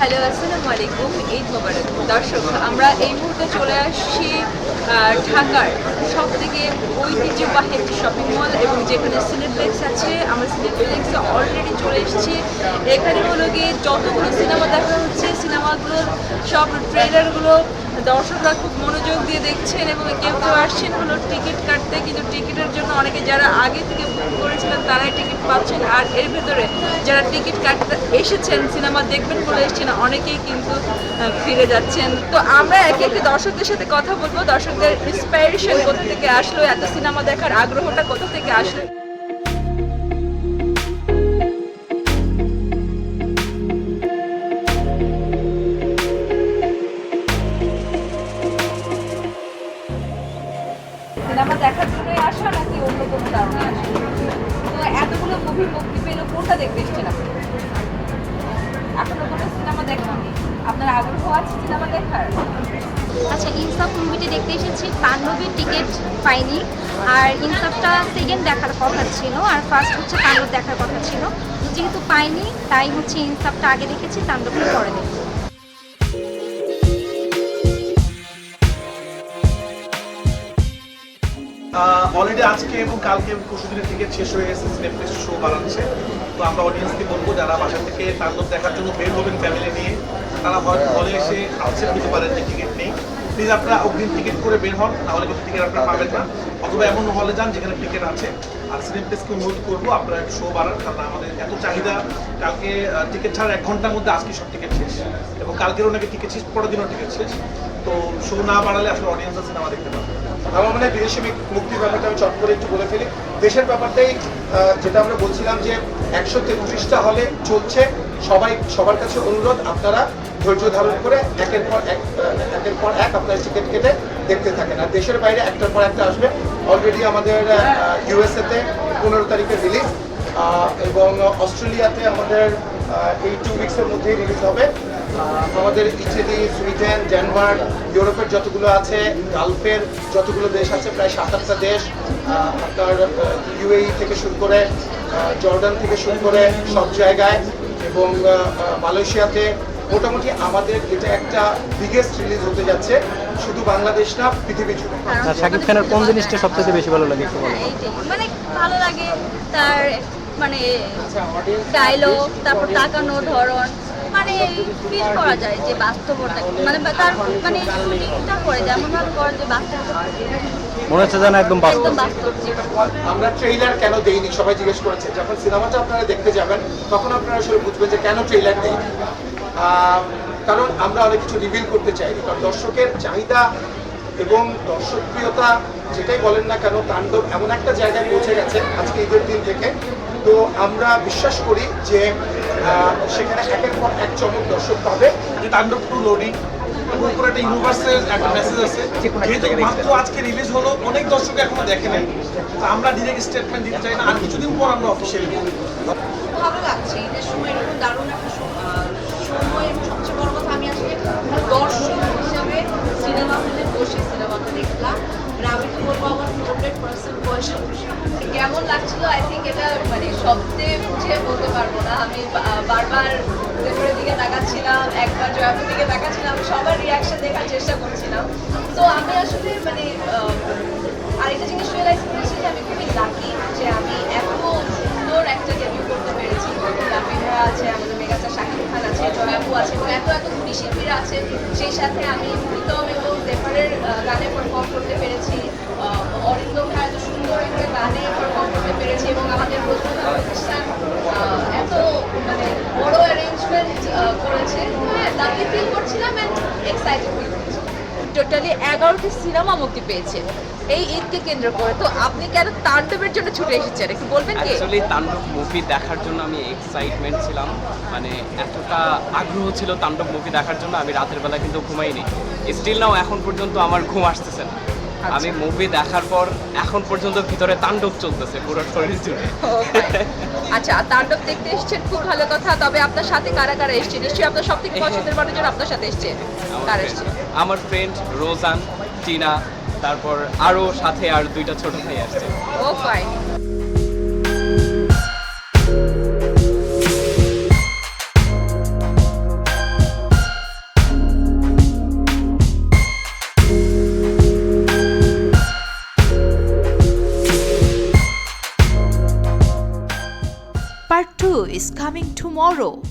Hello, আসসালামু আলাইকুম এই মোবারক। দর্শক, আমরা এই মুহূর্তে চলে আসছি ঢাকার সব থেকে ঐতিহ্যবাহী শপিং মল এবং যেখানে সিনেপ্লেক্স আছে। আমরা সিনেপ্লেক্সে অলরেডি চলে এসেছি। এখানে হলো গিয়ে যতগুলো সিনেমা দেখা হচ্ছে সিনেমাগুলোর সব ট্রেলারগুলো দর্শকরা খুব মনোযোগ দিয়ে দেখছেন এবং কেউ কেউ আসছেন হলো টিকিট কাটতে, কিন্তু টিকিটের জন্য অনেকে যারা আগে থেকে বুক করেছিলেন তারাই টিকিট পাচ্ছেন। আর এর ভেতরে যারা টিকিট কাটতে এসেছেন, সিনেমা দেখবেন বলে এসেছেন, অনেকেই কিন্তু ফিরে যাচ্ছেন। তো আমরা একে একে দর্শকদের সাথে কথা বলব। দর্শকদের ইন্সপাইরেশন কোথা থেকে আসলো, এত সিনেমা দেখার আগ্রহটা কোথা থেকে আসলো? সিনেমা দেখার জন্যই আসা নাকি অন্য কোনো কারণে আসা? তো এতগুলো মুভি মুক্তি পেল, কোনটা দেখতে এসেছেন আপনি? এখনও কোনো সিনেমা দেখানি আপনার আগ্রহ আছে সিনেমা দেখার? আচ্ছা ইনসাফ মুভিটি দেখতে এসেছি। তাণ্ডবের টিকিট পাইনি। আর ইনসাফটা সেকেন্ড দেখার কথা ছিল, আর ফার্স্ট হচ্ছে তাণ্ডব দেখার কথা ছিল। যেহেতু পাইনি, তাই হচ্ছে ইনসাফটা আগে দেখেছি, তাণ্ডবটা পরে দেখি অলরেডি আজকে এবং কালকে পরশু দিনের টিকিট শেষ হয়ে গেছে নেটফ্লিক্স শো বানাচ্ছে। তো আমরা অডিয়েন্সকে বলব যারা বাসা থেকে তাণ্ডব দেখার জন্য বের হবেন ফ্যামিলি নিয়ে, তারা হয়তো হলে এসে আপসেট হতে পারেন যে টিকিট নেই। প্লিজ আপনারা অগ্রিম টিকিট করে বের হন নাহলে কিন্তু টিকিট আপনারা পাবেন না। অথবা এমন হলে যান যেখানে টিকিট আছে। আর সিনেপ্লেক্সকে অনুরোধ করব আপনারা একটু শো বাড়ান, কারণ আমাদের এত চাহিদা, কালকে টিকিট ছাড়া এক ঘণ্টার মধ্যে আজকে সব টিকিট শেষ। এবং কালকেরও নাকি টিকিট শেষ, পরের দিনও টিকিট শেষ। তো শো না বাড়ালে আসলে অডিয়েন্স সিনেমা দেখতে পাবে। আমার মনে হয় বিদেশি মুক- মুক্তির ব্যাপারটা আমি চট করে একটু বলে ফেলি। দেশের ব্যাপারটাই যেটা আমরা বলছিলাম যে একশো তেত্রিশটা হলে চলছে, সবাই, সবার কাছে অনুরোধ, আপনারা ধৈর্য ধারণ করে একের পর এক একের পর এক আপনার টিকিট কেটে দেখতে থাকেন। আর দেশের বাইরে একটার পর একটা আসবে। অলরেডি আমাদের ইউএসএতে পনেরো তারিখে রিলিজ এবং অস্ট্রেলিয়াতে আমাদের এই টু উইক্সের মধ্যেই রিলিজ হবে। আমাদের ইটালি সুইডেন ডেনমার্ক ইউরোপের যতগুলো আছে গালফের যতগুলো দেশ আছে প্রায় সাত আটটা দেশ আপনার ইউএই থেকে শুরু করে জর্ডান থেকে শুরু করে সব জায়গায় এবং মালয়েশিয়াতে মোটামুটি আমাদের এটা একটা বিগেস্ট রিলিজ হতে যাচ্ছে শুধু বাংলাদেশ না পৃথিবী জুড়ে। আচ্ছা শাকিব খানের কোন জিনিসটা সবথেকে বেশি ভালো লাগে হ্যাঁ। মানে ভালো লাগে তার মানে ডায়লগ তারপর তাকানো ধরন। মানে ফিল করা যায় যে বাস্তবতা মানে তার মানে শুটিংটা করে যেমন ভাবে করে যে বাস্তব মনে হচ্ছে যেন একদম বাস্তব। আমরা ট্রেইলার কেন দেইনি? সবাই জিজ্ঞেস করেছে। যখন সিনেমাটা আপনারা দেখতে যাবেন তখন আপনারা আসলে বুঝবেন যে কেন ট্রেইলার দেইনি। আহ, কারণ আমরা অনেক কিছু রিভিল করতে চাইনি। কারণ দর্শকের চাহিদা এবং দর্শকপ্রিয়তা যেটাই বলেন না কেন তাণ্ডব এমন একটা জায়গায় পৌঁছে গেছে আজকে ঈদের দিন থেকে। তো আমরা বিশ্বাস করি যে আহ, সেখানে একের পর এক চমক দর্শক পাবে। যে তাণ্ডব টু লোডিং এবং একটা ইউনিভার্সের একটা মেসেজ আছে যেহেতু মাত্র আজকে রিলিজ হলো অনেক দর্শক এখনও দেখে নাই তো আমরা ডিরেক্ট স্টেটমেন্ট দিতে চাই না আর কিছুদিন পর আমরা অফিসিয়ালি ভালো লাগছে ঈদের সময় এরকম কেমন লাগছিল? আই থিঙ্ক এটা মানে শব্দে বুঝে বলতে পারব না। আমি বারবার দেবরের দিকে তাকাচ্ছিলাম, একবার জয়াপুর দিকে তাকাচ্ছিলাম, সবার রিয়াকশন দেখার চেষ্টা করছিলাম। তো আমি আসলে মানে আরেকটা জিনিস রিয়েলাইজ করেছি যে আমি খুবই লাকি যে আমি এত সুন্দর একটা ডেবিউ করতে পেরেছি। ভাইয়া আছে, আমাদের মেগাস্টার শাকিব খান আছে, জয়াপু আছে, এবং এত এত গুণী শিল্পীরা আছে, সেই সাথে আমি প্রীতম এবং জেফারের গানে পারফর্ম করতে পেরেছি। লাকি ফিল করছিলাম এক্সাইটেড টোটালি এগারোটি সিনেমা মুক্তি পেয়েছে। এই ঈদকে কেন্দ্র করে। তো আপনি কেন তাণ্ডবের জন্য ছুটে এসেছেন? একটু বলবেন কি? অ্যাকচুয়ালি তাণ্ডব মুভি দেখার জন্য আমি এক্সাইটমেন্ট ছিলাম। মানে এতটা আগ্রহ ছিল তাণ্ডব মুভি দেখার জন্য। আমি রাতের বেলা কিন্তু ঘুমাইনি। স্টিল নাও এখন পর্যন্ত আমার ঘুম আসতেছে না। আমি মুভি দেখার পর এখন পর্যন্ত ভিতরে তাণ্ডব চলতেছে পুরো শরীর জুড়ে। আচ্ছা তাণ্ডব দেখতে এসেছেন খুব ভালো কথা তবে আপনার সাথে কারা কারা এসছে? নিশ্চয়ই আপনার সব থেকে পছন্দের মানুষজন আপনার সাথে এসছে। কারা এসছে? আমার ফ্রেন্ড রোজান টিনা তারপর আরও সাথে আর দুইটা ছোট ভাই আসছে। ও ফাইন is coming tomorrow.